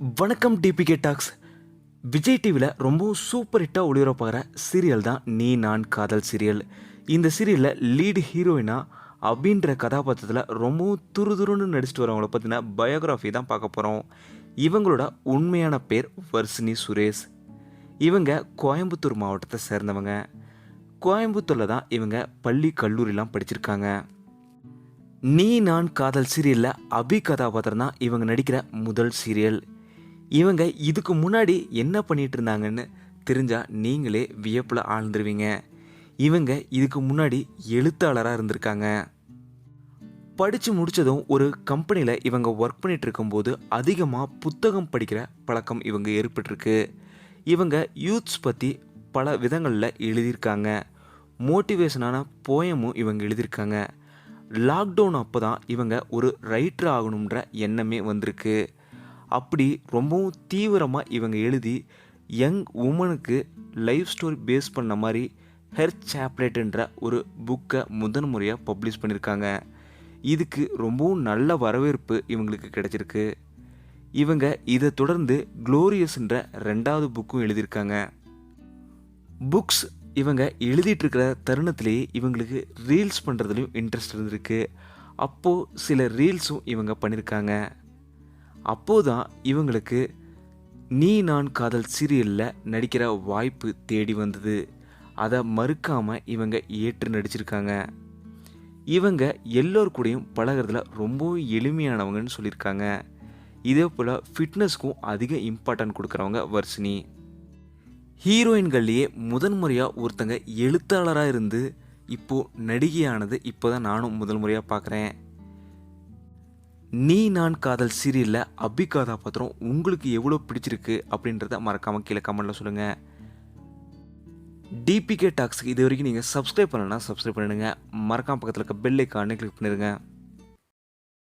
வணக்கம் DPK tax Vijay டிவியில் ரொம்பவும் சூப்பர் ஹிட்டாக ஒளிபரப்பாகிற சீரியல் தான் நீ நான் காதல் சீரியல் இந்த சீரியலில் லீடு ஹீரோயினா அப்படின்ற கதாபாத்திரத்தில் ரொம்பவும் துருதுருன்னு நடிச்சிட்டு வரவங்கள பற்றின பயோகிராஃபி தான் பார்க்க போகிறோம் இவங்களோட உண்மையான பேர் வர்ஷினி சுரேஷ். இவங்க கோயம்புத்தூர் மாவட்டத்தை சேர்ந்தவங்க. கோயம்புத்தூரில் தான் இவங்க பள்ளி கல்லூரிலாம் படிச்சிருக்காங்க. நீ நான் காதல் சீரியலில் அபி கதாபாத்திரம் தான் இவங்க நடிக்கிற முதல் சீரியல் இவங்க இதுக்கு முன்னாடி என்ன பண்ணிட்டு இருந்தாங்கன்னு தெரிஞ்சா நீங்களே வியப்பில் ஆழ்ந்துருவீங்க. இவங்க இதுக்கு முன்னாடி எழுத்தாளராக இருந்திருக்காங்க. படித்து முடித்ததும் ஒரு கம்பெனியில் இவங்க ஒர்க் பண்ணிட்டு இருக்கும்போது அதிகமாக புத்தகம் படிக்கிற பழக்கம் இவங்க ஏற்பட்டிருக்கு. இவங்க யூத்ஸ் பற்றி பல விதங்களில் எழுதியிருக்காங்க. மோட்டிவேஷனான போயமும் இவங்க எழுதியிருக்காங்க. லாக்டவுன் அப்போ தான் இவங்க ஒரு ரைட்டர் ஆகணுன்ற எண்ணமே வந்திருக்கு. அப்படி ரொம்பவும் தீவிரமாக இவங்க எழுதி யங் உமனுக்கு லைஃப் ஸ்டோரி பேஸ் பண்ண மாதிரி ஹெர் சாப்லேட்டுன்ற ஒரு புக்கை முதன் முறையாக பப்ளிஷ் பண்ணியிருக்காங்க. இதுக்கு ரொம்பவும் நல்ல வரவேற்பு இவங்களுக்கு கிடைச்சிருக்கு. இவங்க இதை தொடர்ந்து குளோரியஸ்ன்ற ரெண்டாவது புக்கும் எழுதியிருக்காங்க. புக்ஸ் இவங்க எழுதிட்டுருக்கிற தருணத்திலேயே இவங்களுக்கு ரீல்ஸ் பண்ணுறதுலையும் இன்ட்ரெஸ்ட் இருந்திருக்கு. அப்போது சில ரீல்ஸும் இவங்க பண்ணியிருக்காங்க. அப்போது தான் இவங்களுக்கு நீ நான் காதல் சீரியலில் நடிக்கிற வாய்ப்பு தேடி வந்தது. அதை மறுக்காமல் இவங்க ஏற்று நடிச்சிருக்காங்க. இவங்க எல்லோர் கூடயும் பழகிறதுல ரொம்பவும் எளிமையானவங்கன்னு சொல்லியிருக்காங்க. இதே போல் ஃபிட்னஸ்க்கும் அதிக இம்பார்ட்டன்ட் கொடுக்குறவங்க வர்ஷினி. ஹீரோயின்கள்லேயே முதன் முறையாக ஒருத்தங்க எழுத்தாளராக இருந்து இப்போது நடிகையானது இப்போ தான் நானும் முதல் முறையாக பார்க்குறேன் நீ நான் காதல் சீரியலில் அபி கதாபாத்திரம் உங்களுக்கு எவ்வளோ பிடிச்சிருக்கு அப்படின்றத மறக்காமல் கீழே கமெண்ட்டில் சொல்லுங்கள் டிபிகே டாக்ஸுக்கு இது வரைக்கும் நீங்கள் சப்ஸ்கிரைப் பண்ணலன்னா சப்ஸ்கிரைப் பண்ணிடுங்க. மறக்காம பக்கத்தில் இருக்க பெல் ஐக்கானே கிளிக் பண்ணிடுங்க.